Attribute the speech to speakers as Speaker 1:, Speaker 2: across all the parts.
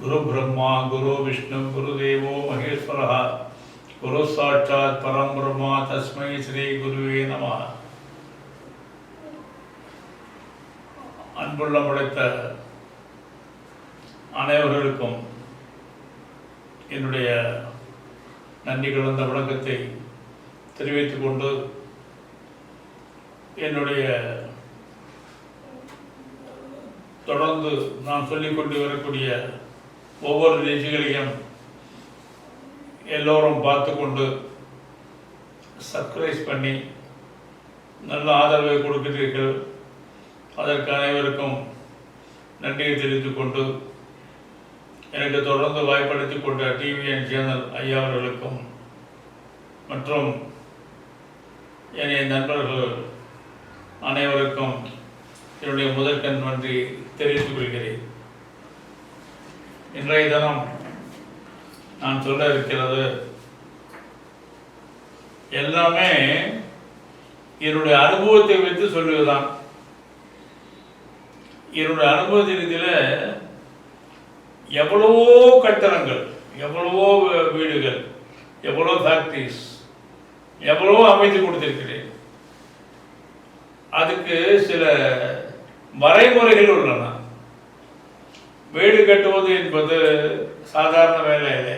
Speaker 1: குரு பிரம்மா குரு விஷ்ணு குரு தேவோ மகேஸ்வரः குரு சாட்சாத் பரம் பிரம்மா தஸ்மை ஸ்ரீ குருவே நம அன்புள்ள படைத்த அனைவர்களுக்கும் என்னுடைய நன்றி கலந்த வணக்கத்தை தெரிவித்துக் கொண்டு என்னுடைய தொடர்ந்து நான் சொல்லிக்கொண்டு வரக்கூடிய ஒவ்வொரு நிகழ்ச்சிகளையும் எல்லோரும் பார்த்து கொண்டு பண்ணி நல்ல ஆதரவை கொடுக்கிறீர்கள். அதற்கு அனைவருக்கும் நன்றியை தெரிவித்துக் கொண்டு எனக்கு தொடர்ந்து வாய்ப்படுத்திக் கொண்ட டிவிஎன் சேனல் ஐயா அவர்களுக்கும் மற்றும் என்னுடைய நண்பர்கள் அனைவருக்கும் என்னுடைய முதற்கண் நன்றி தெரிவித்துக் கொள்கிறேன். இன்றைய தினம் நான் சொல்ல இருக்கிறது எல்லாமே என்னுடைய அனுபவத்தை வைத்து சொல்லுவதுதான். என்னுடைய அனுபவ ரீதியில் எவ்வளவோ கட்டணங்கள் எவ்வளவோ வீடுகள் எவ்வளோ ஃபேக்ட்ரிஸ் எவ்வளவோ அமைத்து கொடுத்திருக்கிறேன். அதுக்கு சில வரைமுறைகள் உள்ளன. வீடு கட்டுவது என்பது சாதாரண வேலை இல்லை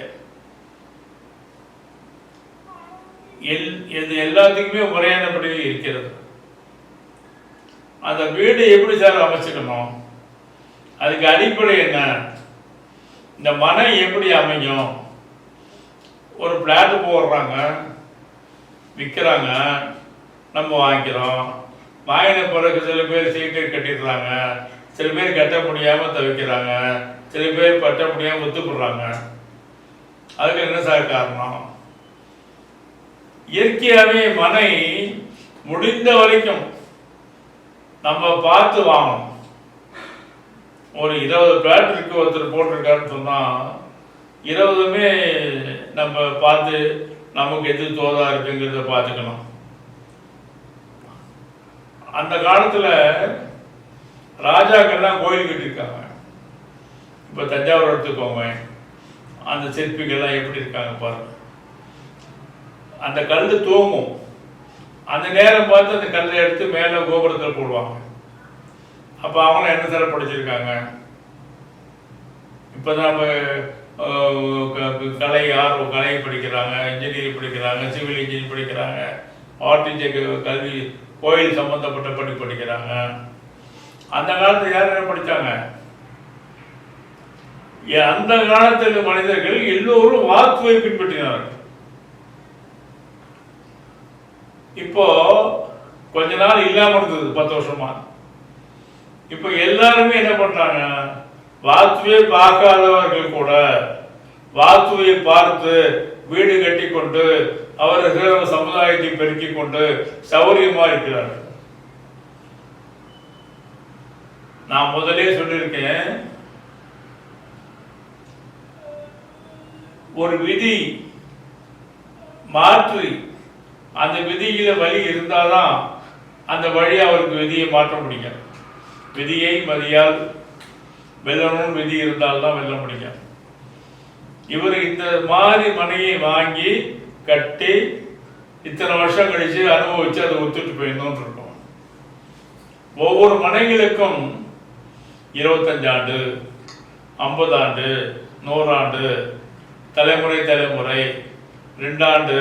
Speaker 1: எல் இது எல்லாத்துக்குமே முறையானபடி இருக்கிறது. அந்த வீடு எப்படி சார் அமைச்சிடணும் அதுக்கு அடிப்படை என்ன? இந்த மனை எப்படி அமையும்? ஒரு பிளாட் போடுறாங்க விற்கிறாங்க நம்ம வாங்கிக்கிறோம். வாங்கின பிறகு சில பேர் சீக்கிரம் கட்டிடுறாங்க. சில பேர் கட்ட முடியாமல் தவிக்கிறாங்க. சில பேர் பட்ட முடியாமல் ஒத்துப்படுறாங்க அதுக்கு என்ன சார் காரணம்? இயற்கையாகவே மனை முடிந்த வரைக்கும் நம்ம பார்த்து வாங்கணும். ஒரு இருபது பிளாட் ஒருத்தர் போட்டிருக்காருன்னு சொன்னால் இருபதுமே நம்ம பார்த்து நமக்கு எது தோதா இருக்குங்கிறத பார்த்துக்கணும். அந்த காலத்தில் ராஜாக்கள்லாம் கோயில் கட்டியிருக்காங்க. இப்போ தஞ்சாவூர் எடுத்துக்கோங்க அந்த சிற்பிகள்லாம் எப்படி இருக்காங்க பாருங்க. அந்த கல் தூங்கும். அந்த நேரம் பார்த்து அந்த கல்லை எடுத்து மேலே கோபுரத்தில் போடுவாங்க. அப்போ அவங்களும் என்ன சார் படிச்சிருக்காங்க? இப்போ தான் நம்ம கலை ஆர்வம் கலை படிக்கிறாங்க இன்ஜினியரிங் படிக்கிறாங்க சிவில் இன்ஜினியரிங் படிக்கிறாங்க ஆர்டிஜி கல்வி கோயில் சம்பந்தப்பட்ட படிப்பு படிக்கிறாங்க. அந்த காலத்தில் யார் என்ன படித்தாங்க அந்த காலத்தில் மனிதர்கள் எல்லோரும் வாக்குவை பின்பற்றினார்கள். இப்போ கொஞ்ச நாள் இல்லாம இருந்தது பத்து வருஷமா. இப்போ எல்லாருமே என்ன பண்றாங்க? வாத்துவை பார்க்காதவர்கள் கூட வாத்துவை பார்த்து வீடு கட்டி கொண்டு அவர்கள் சமுதாயத்தை பெருக்கிக் கொண்டு சௌரியமா இருக்கிறார்கள். நான் முதலே சொல்லியிருக்கேன். ஒரு விதி மாற்றி அந்த விதியில வழி இருந்தாதான் அந்த வழி அவருக்கு விதியை மாற்ற முடியும். விதியை மதியால் வெல்லணும்னு விதி இருந்தால்தான் வெல்ல முடியும். இவர் இந்த மாதிரி மனையை வாங்கி கட்டி இத்தனை வருஷம் கழிச்சு அனுபவிச்சு அதை ஒத்துட்டு போயிருந்தோம்னு இருக்கும். ஒவ்வொரு மனைகளுக்கும் இருபத்தஞ்சு ஆண்டு ஐம்பது ஆண்டு நூறாண்டு தலைமுறை தலைமுறை ரெண்டாண்டு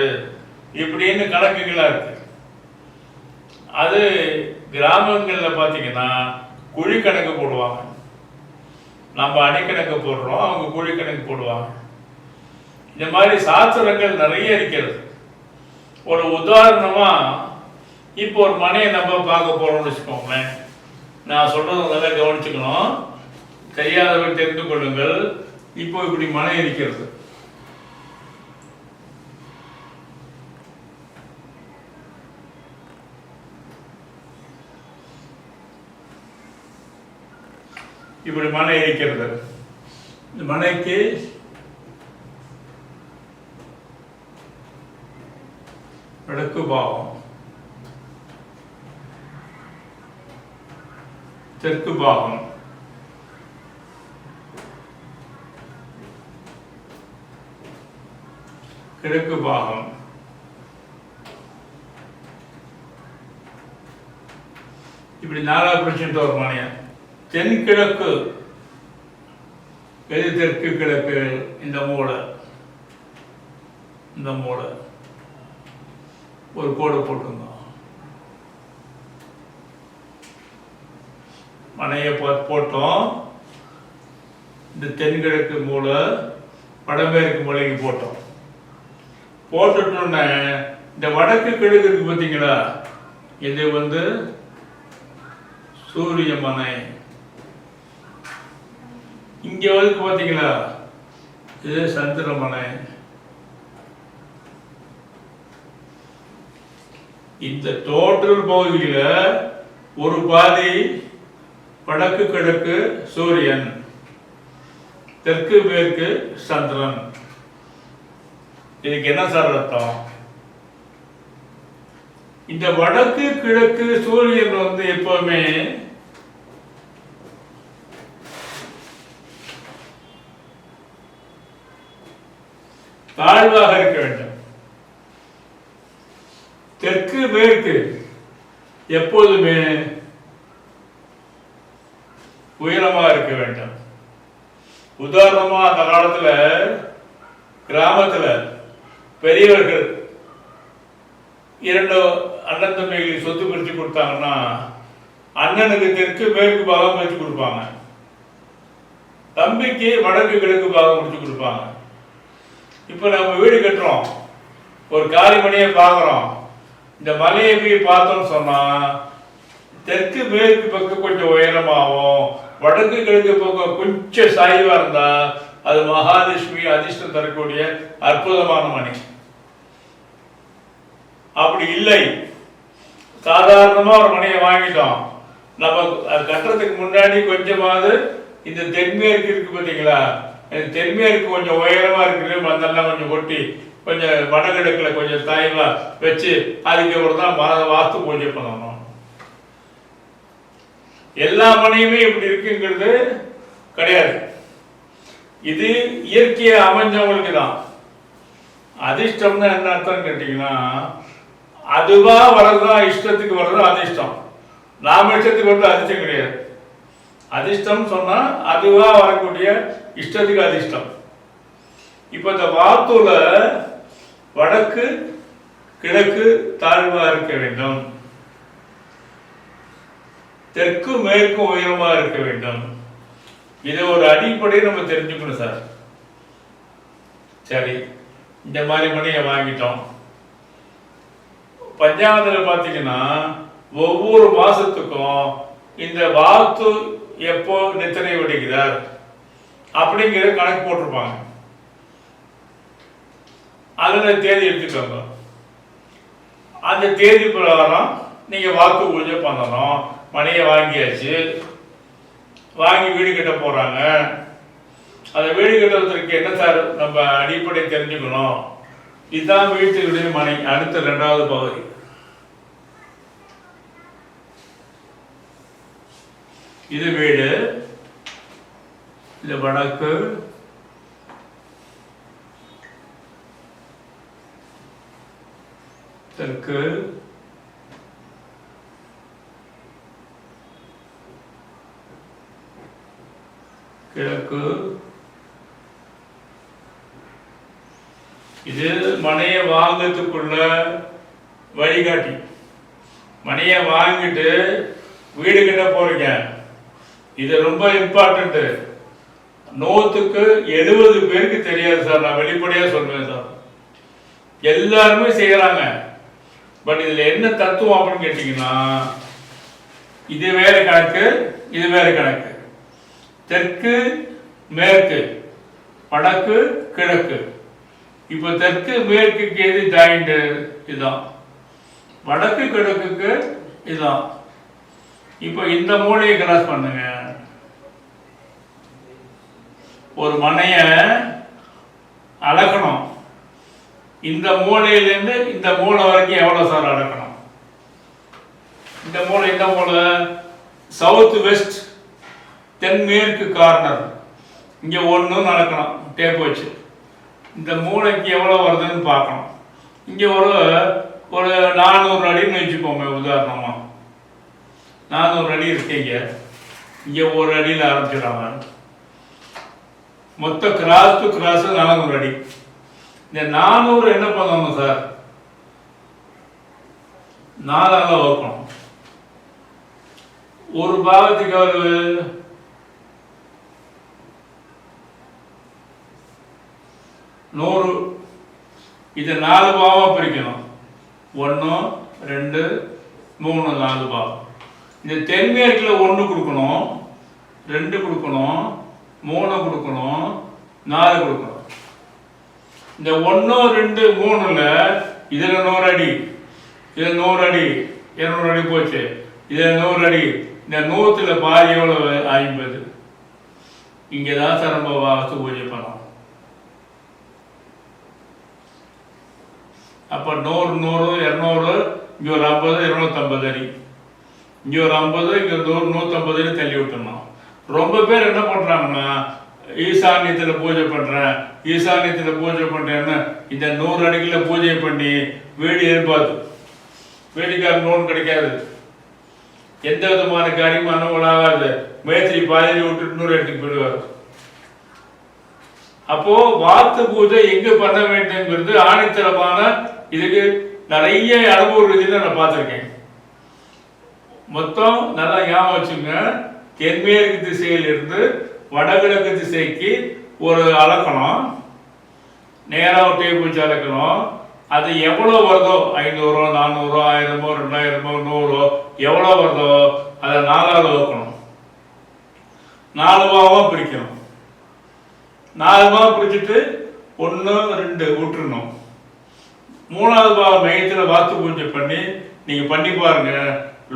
Speaker 1: இப்படின்னு கணக்குகளாக இருக்கு. அது கிராமங்களில் பார்த்தீங்கன்னா குழி கணக்கு போடுவாங்க. நம்ம அணிக்கணக்கு போடுறோம் அவங்க குழி கணக்கு போடுவாங்க. இந்த மாதிரி சாஸ்திரங்கள் நிறைய இருக்கிறது. ஒரு உதாரணமாக இப்போ ஒரு மனையை நம்ம பார்க்க போகிறோம்னு வச்சுக்கோங்களேன். நான் சொல்றதை நல்லா கவனிச்சுக்கணும். தெரியாதவர் தெரிந்து கொள்ளுங்கள். இப்போ இப்படி மனம் இருக்கிறது இப்படி மனை இருக்கிறது இந்த மனைக்கு வடக்கு பாவம். தெற்கு பாகம். கிழக்கு பாகம். இப்படி நாலாவது பிரச்சனை தோற்கமானியா தென்கிழக்கு எது தெற்கு கிழக்கு? இந்த மூளை. இந்த மூளை. ஒரு கோடை போட்டுங்க. மனையை போட்டோம். இந்த தென்கிழக்கு மூளை வடமேற்கு மூலைக்கு போட்டோம். போட்டுட்டோன்னே இந்த வடக்கு கிழக்கு இருக்கு பார்த்தீங்களா? இது வந்து சூரிய மனை. இங்க வந்து பார்த்தீங்களா? இது சந்திரமனை இந்த தோற்றல் பகுதியில ஒரு பாதி வடக்கு கிழக்கு சூரியன் தெற்கு மேற்கு சந்திரன். இதுக்கு என்ன சார் அர்த்தம்? இந்த வடக்கு கிழக்கு சூரியன் வந்து எப்பவுமே தாழ்வாக இருக்க வேண்டும். தெற்கு மேற்கு எப்போதுமே உயரமா இருக்க வேண்டும். உதாரணமா அந்த காலத்துல கிராமத்துல பெரியவர்கள் இரண்டு அண்ணன் தம்பிகளை சொத்து பிரித்து கொடுத்தாங்கன்னா அண்ணனுக்கு தெற்கு மேற்கு பாகம் பிரித்து கொடுப்பாங்க. தம்பிக்கு வடக்கு கிழக்கு பாகம் பிரிச்சு கொடுப்பாங்க. இப்போ நம்ம வீடு கட்டுறோம். ஒரு காலி மணியை பார்க்குறோம். இந்த மலையை போய் பார்த்தோம்னு சொன்னா தெற்கு மேற்கு பக்கம் கொஞ்சம் உயரமாகவும் வடக்கு கிழக்கு பக்கம் கொஞ்சம் சாய்வா இருந்தா அது மகாலட்சுமி அதிர்ஷ்டம் தரக்கூடிய அற்புதமான மணி. அப்படி இல்லை. சாதாரணமா ஒரு மனையை வாங்கிட்டோம். நம்ம அது கட்டுறதுக்கு முன்னாடி கொஞ்சமாவது இந்த தென்மேற்கு இருக்கு பார்த்தீங்களா? தென்மேற்கு கொஞ்சம் உயரமா இருக்குது. மந்தெல்லாம் கொஞ்சம் கொட்டி கொஞ்சம் வடகிழக்குல கொஞ்சம் தாய்வா வச்சு அதுக்கப்புறம் தான் வாஸ்து பூஜை பண்ணணும். எல்லா மனையுமே இப்படி இருக்குங்கிறது கிடையாது. இது இயற்கையை அமைஞ்சவங்களுக்கு தான். அதிர்ஷ்டம்னா என்ன அர்த்தம் கேட்டீங்கன்னா அதுவா வர்றதா இஷ்டத்துக்கு வர்றது அதிர்ஷ்டம். நாம இஷ்டத்துக்கு வர்றது அதிர்ஷ்டம் கிடையாது. அதிர்ஷ்டம் சொன்னா அதுவா வரக்கூடிய இஷ்டத்துக்கு அதிர்ஷ்டம். இப்போ இந்த வாத்தூல வடக்கு கிழக்கு தாழ்வாக இருக்க வேண்டும். தெற்கு மேற்கு உயரமா இருக்க வேண்டும். இதை ஒரு அடிப்படையை நம்ம தெரிஞ்சுக்கணும் சார். சரி இந்த மாதிரி மணியை வாங்கிட்டோம். பஞ்சாங்கத்தில் பார்த்தீங்கன்னா ஒவ்வொரு மாசத்துக்கும் இந்த வாத்து எப்போ நித்திரை விடுகிறார் அப்படிங்கிற கணக்கு போட்டிருப்பாங்க. அதில் தேதி எடுத்துக்கோங்க. அந்த தேதி பிரகாரம் நீங்கள் வாக்கு பூஜை பண்ணணும். மனையை வாங்கியாச்சு. வாங்கி வீடு கட்ட போகிறாங்க அந்த வீடு கட்டுறதுக்கு என்ன சார் நம்ம அடிப்படை தெரிஞ்சுக்கணும்? இதுதான் வீட்டுடைய மனை அடுத்த ரெண்டாவது பகுதி. இது வீடு இது வடக்கு. தெற்கு. கிழக்கு. இது மனையை வாங்கிறதுக்குள்ள வழிகாட்டி. மனையை வாங்கிட்டு வீடு கிட்ட போறீங்க. இது ரொம்ப இம்பார்ட்டன்ட் நூற்றுக்கு எழுபது பேருக்கு தெரியாது சார். நான் வெளிப்படையா சொல்றேன் சார். எல்லாருமே செய்யறாங்க. பட் இதுல என்ன தத்துவம் அப்படின்னு கேட்டீங்கன்னா இது வேற கணக்கு இது வேற கணக்கு. தெற்கு மேற்கு வடக்கு கிழக்கு. இப்போ தெற்கு மேற்குக்கு எது ஜாயிண்ட் இதுதான். வடக்கு கிழக்குக்கு இதுதான். இப்போ இந்த மூலையை கிராஸ் பண்ணுங்க. ஒரு மனைய அளக்கணும். இந்த மூலையிலேருந்து இந்த மூளை வரைக்கும் எவ்வளோ சார் அளக்கணும்? இந்த மூளை இந்த மூளை சவுத் வெஸ்ட் தென்மேற்கு கார்னர். இங்கே ஒன்று நடக்கணும் டேப் வச்சு. இந்த மூளைக்கு எவ்வளோ வருதுன்னு பார்க்கணும் இங்கே ஒரு ஒரு நானூறு அடின்னு வச்சுக்கோங்க உதாரணமாக நானூறு அடி இருக்கீங்க இங்கே. ஒரு அடியில் ஆரம்பிச்சிடறாங்க. மொத்த கிராஸ் டு கிராஸ் நானூறு அடி. இந்த நானூறு என்ன பண்ணணும் சார் நாலாக வகுக்கணும். ஒரு பாகத்துக்கு ஒரு நூறு. இதை நாலு பாவாக பிரிக்கணும். ஒன்று ரெண்டு மூணு நாலு பாவம் இந்த தென்மேற்கில் ஒன்று கொடுக்கணும் ரெண்டு கொடுக்கணும் மூணு கொடுக்கணும் நாலு கொடுக்கணும். இந்த ஒன்று ரெண்டு மூணுல இதில் நூறு அடி இதில் நூறு அடி இருநூறு அடி போச்சு. இதில் நூறு அடி. இந்த நூற்றுல பாதி எவ்வளோ ஐம்பது. இங்கே தான் சரம்ப வாசு பூஜை பண்ணோம் அப்போ நூறு நூறு இரநூறு இங்கே ஒரு ஐம்பது இருநூத்தம்பது அடி. இங்கே ஒரு ஐம்பது இங்கே நூறு நூற்றம்பது அடி தள்ளி விட்டுணும் ரொம்ப பேர் என்ன பண்ணுறாங்கன்னா ஈசானியத்தில் பூஜை பண்ணுறேன் ஈசானியத்தில் பூஜை பண்ணுறேன்னு இந்த நூறு அடிகளில் பூஜை பண்ணி வீடு ஏற்பாது வீட்டுக்கார லோன் கிடைக்காது. எந்த விதமான காரியமும் அனுகூலாகாது மேத்திரி பாதிரி விட்டுட்டு நூறு இடத்துக்கு போயிடுவார். அப்போ வாத்து பூஜை எங்கு பண்ண வேண்டும்ங்கிறது ஆணித்தரமான இதுக்கு நிறைய அனுபவ ரீதியில் நான் பார்த்துருக்கேன். மொத்தம் நல்லா ஞாபகம் வச்சுங்க தென்மேற்கு திசையில் இருந்து வடகிழக்கு திசைக்கு ஒரு அளக்கணும். நேராக ஒரு டேபிள் வச்சு அளக்கணும். அது எவ்வளோ வருதோ? ஐநூறோ நானூறோ ஆயிரமோ ரெண்டாயிரமோ நூறோ எவ்வளோ வருதோ? அதை நாலாவது வைக்கணும் நாலு பாவமாக பிரிக்கணும். நாலு பாவம் பிரிச்சுட்டு ஒன்று ரெண்டு விட்டுருணும் மூணாவது பாவம் மையத்தில் வாத்து பூஜை பண்ணி நீங்கள் பண்ணி பாருங்க.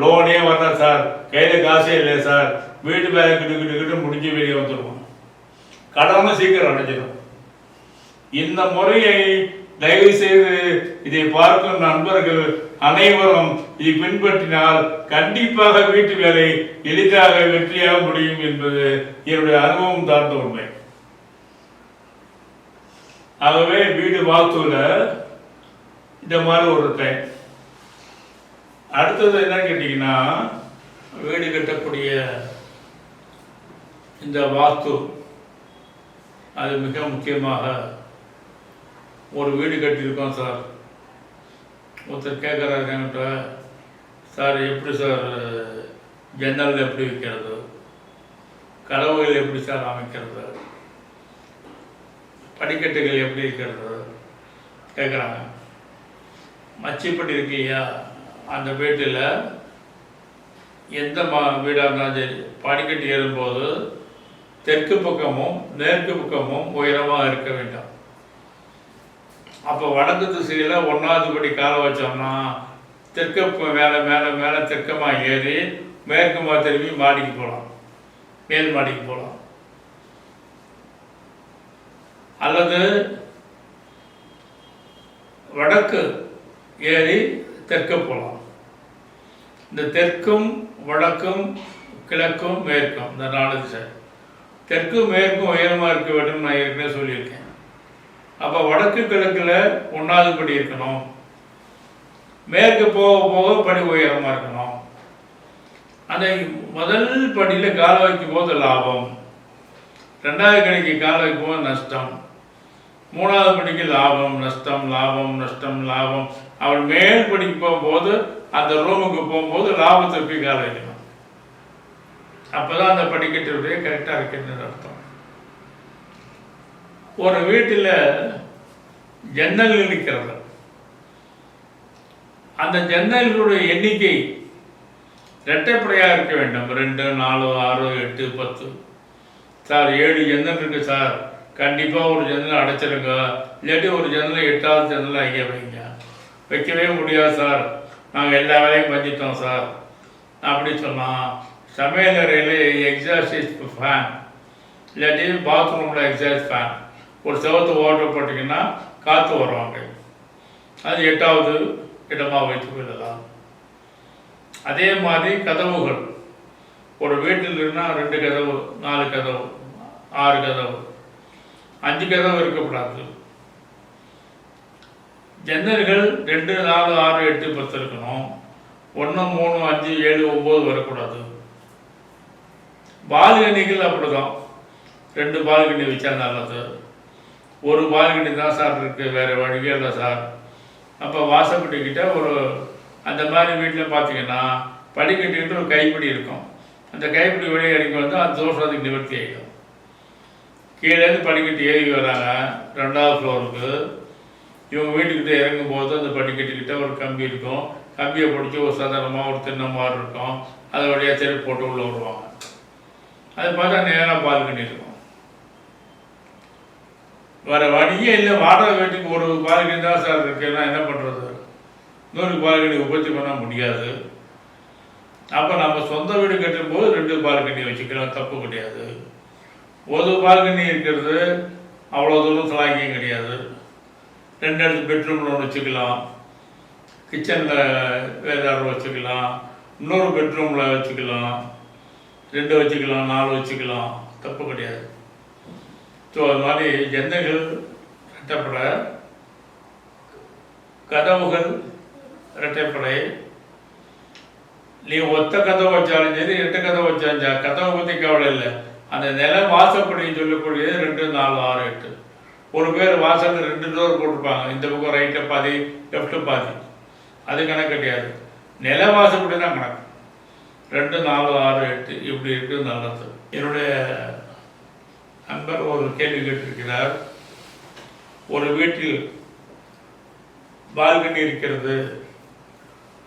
Speaker 1: லோனே வரல சார். கையில் காசே இல்லை சார். வீட்டு வேலை கிட்டு கிட்டு கிட்டு முடிஞ்சு வெளியே வந்துடுவோம் கடனும் சீக்கிரம் அடைஞ்சிடும் இந்த முறையை தயவு செய்து இதை பார்க்கும் நண்பர்கள் அனைவரும் இதை பின்பற்றினால் கண்டிப்பாக வீட்டு வேலை எளிதாக வெற்றியாக முடியும் என்பது என்னுடைய அனுபவம் சார்ந்த உண்மை. ஆகவே வீடு வாஸ்துல இந்த மாதிரி ஒரு டைம் அடுத்தது என்னன்னு கேட்டிங்கன்னா வீடு கட்டக்கூடிய இந்த வாஸ்து அது மிக முக்கியமாக ஒரு வீடு கட்டியிருக்கோம் சார். ஒருத்தர் கேட்குறாரு என்கிட்ட சார் எப்படி சார் ஜன்னல் எப்படி வைக்கிறது? கதவுகள் எப்படி சார் அமைக்கிறது? படிக்கட்டுகள் எப்படி இருக்கிறது கேட்குறாங்க. மச்சிப்பட்டி இருக்கு அந்த வீட்டில் எந்த மா வீடாக இருந்தாலும் சரி படிக்கட்டு ஏறும்போது தெற்கு பக்கமும் மேற்கு பக்கமும் உயரமாக இருக்க வேண்டும். அப்போ வடக்கு திசையில் ஒன்றாவது படி காலை வச்சோம்னா தெற்கு ப- மேலே மேலே மேலே தெற்கமாக ஏறி மேற்குமா திரும்பி மாடிக்கு போகலாம் மேல் மாடிக்கு போகலாம் அல்லது வடக்கு ஏறி தெற்கு போகலாம். இந்த தெற்கும் வடக்கும் கிழக்கும் மேற்கும் இந்த நாலு திசை. தெற்கும் மேற்கும் உயரமாக இருக்க வேண்டும் நான் ஏற்கனவே சொல்லியிருக்கேன். அப்போ வடக்கு கிழக்கில் ஒன்றாவது படி இருக்கணும். மேற்கு போக போக படி உயரமாக இருக்கணும். அந்த முதல் படியில் கால வைக்கும் போது லாபம். ரெண்டாவது கடைக்கு கால வைக்கும் போது நஷ்டம். மூணாவது படிக்கு லாபம் நஷ்டம் லாபம் நஷ்டம் லாபம். அவன் மேல் படிக்கு போகும்போது அந்த ரூமுக்கு போகும்போது லாபத்தை கால வைக்கணும் அப்பதான் அந்த படிக்கட்டுடைய கரெக்டாக இருக்குன்னு அர்த்தம். ஒரு வீட்டில் ஜன்னல் இருக்கிறது. அந்த ஜன்னல்களுடைய எண்ணிக்கை இரட்டைப்படையாக இருக்க வேண்டும். ரெண்டு நாலு ஆறு எட்டு பத்து. சார் ஏழு ஜன்னல் இருக்கு சார். கண்டிப்பாக ஒரு ஜன்னல் அடைச்சிருங்க. இல்லாட்டி ஒரு ஜன்னல் எட்டாவது ஜன்னல் ஐயா வைங்க. வைக்கவே முடியாது சார். நாங்கள் எல்லா வேலையும் பண்ணிட்டோம் சார். அப்படி சொன்னால் சமையல் அறையில் எக்ஸாஸ்டிஸ் ஃபேன் இல்லாட்டி பாத்ரூமில் எக்ஸாஸ்ட் ஃபேன் ஒரு செவத்து ஓட்ட போட்டிங்கன்னா காற்று வருவாங்க அது எட்டாவது இடமாக வைத்து கொள்ளலாம். அதே மாதிரி கதவுகள். ஒரு வீட்டில் இருந்தால் ரெண்டு கதவு நாலு கதவு ஆறு கதவு. அஞ்சு கதவு இருக்கக்கூடாது ஜன்னல்கள் ரெண்டு நாலு ஆறு எட்டு பத்து இருக்கணும் ஒன்று மூணு அஞ்சு ஏழு ஒம்பது வரக்கூடாது. பால்கனிகள் அப்படிதான். ரெண்டு பால்கனி வச்சா நல்லது. ஒரு பால்கனி தான் சார் இருக்குது வேறு வழியே இல்லை சார். அப்போ வாசப்படிக்கிட்ட ஒரு அந்த மாதிரி வீட்டில் பார்த்தீங்கன்னா படிக்கட்டுக்கிட்டு ஒரு கைப்பிடி இருக்கும். அந்த கைப்பிடி வெளியே இறங்கி வந்து அந்த தோஷம் அதுக்கு நிவர்த்தி ஆகிடும் கீழேருந்து படிக்கட்டு ஏறி வராங்க ரெண்டாவது ஃப்ளோருக்கு இவங்க வீட்டுக்கிட்ட இறங்கும் போது அந்த படிக்கட்டுக்கிட்ட ஒரு கம்பி இருக்கும். கம்பியை பிடிச்சி ஒரு சந்தனமாக ஒரு தின்ன மாதிரி இருக்கும். அது வழியாக செருப்பு போட்டு உள்ளே வருவாங்க. அது பார்த்தா நேராக பால்கனி இருக்கும் வேறு வழியே இல்லை. வாடகை வீட்டுக்கு ஒரு பால்கனி தான் சார் இருக்குன்னா என்ன பண்ணுறது இன்னொரு பால்கனி உற்பத்தி பண்ண முடியாது. அப்போ நம்ம சொந்த வீடு கட்டும்போது ரெண்டு பால்கனி வச்சுக்கலாம். தப்பு கிடையாது. ஒரு பால்கனி இருக்கிறது அவ்வளோ தூரம் சலாக்கியம் கிடையாது. ரெண்டு பெட்ரூமில் ஒன்று வச்சுக்கலாம். கிச்சனில் வேறு வச்சுக்கலாம். இன்னொரு பெட்ரூமில் வச்சுக்கலாம். ரெண்டு வச்சுக்கலாம் நாலு வச்சுக்கலாம். தப்பு கிடையாது. ஸோ அது மாதிரி ஜன்னல்கள் ரெட்டைப்படை கதவுகள் ரெட்டைப்படை நீ ஒத்த கதவு வச்சாலும் சரி ரெண்டு கதவு வச்சாலும் கதவை பற்றி கவலை இல்லை. அந்த நில வாசப்படின்னு சொல்லக்கூடியது ரெண்டு நாலு ஆறு எட்டு. ஒரு பேர் வாசலில் ரெண்டு டோர் போட்டிருப்பாங்க. இந்த பக்கம் ரைட்டில் பாதி லெஃப்ட்டு பாதி. அது கணக்கு கிடையாது. நில வாசப்படி தான் கணக்கு. ரெண்டு நாலு ஆறு எட்டு இப்படி இருக்குது நல்லது. என்னுடைய நண்பர் ஒரு கேள்வி கேட்டிருக்கிறார். ஒரு வீட்டில் பால்கனி இருக்கிறது.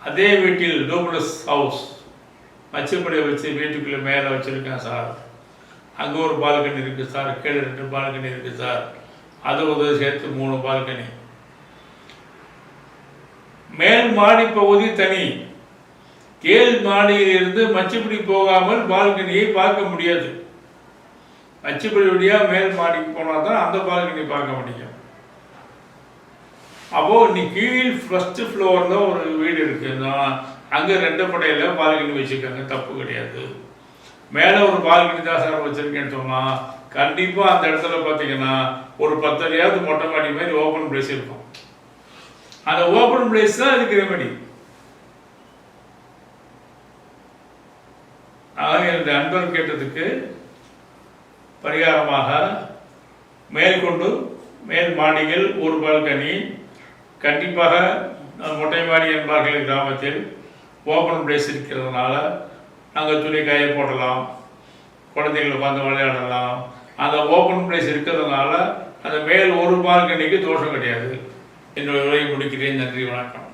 Speaker 1: அதே வீட்டில் டூப்ளஸ் ஹவுஸ் மச்சப்படியை வச்சு வீட்டுக்குள்ளே மேலே வச்சுருக்கேன் சார். அங்கே ஒரு பால்கனி இருக்குது சார். கீழே ரெண்டு பால்கனி இருக்குது சார். அது ஒரு சேர்த்து மூணு பால்கனி. மேல் மாடி பகுதி தனி. கீழ் மாடியில் இருந்து மச்சுப்படி போகாமல் பால்கனியை பார்க்க முடியாது. மச்சுப்படி வழியாக மேல் மாடிக்கு போனால் தான் அந்த பால்கனி பார்க்க முடியும். அப்போ நீ கீழ் ஃபர்ஸ்ட் ஃப்ளோரில் ஒரு வீடு இருக்குன்னா அங்கே ரெண்டு படையில் பால்கனி வச்சுருக்காங்க தப்பு கிடையாது. மேலே ஒரு பால்கனி தான் சார் வச்சுருக்கேன்னு சொன்னால் கண்டிப்பாக அந்த இடத்துல பார்த்தீங்கன்னா ஒரு பத்தடியாவது மொட்டை மாடி மாதிரி ஓப்பன் பிளேஸ் இருக்கும். அந்த ஓப்பன் பிளேஸ் தான் அதுக்கு ரெமெடி ஆக இந்த அன்பர் கேட்டதுக்கு பரிகாரமாக மேற்கொண்டு மேல் மாடிகள் ஒரு பால்கனி கண்டிப்பாக மொட்டை மாடி என்பார்கள் கிராமத்தில் ஓப்பன் பிளேஸ் இருக்கிறதுனால நாங்கள் துணி காய போடலாம் குழந்தைகள் உட்காந்து விளையாடலாம் அந்த ஓப்பன் பிளேஸ் இருக்கிறதுனால அந்த மேல் ஒரு பால்கனிக்கு தோஷம் கிடையாது. என்னுடைய உரையை முடிக்கிறேன். நன்றி வணக்கம்.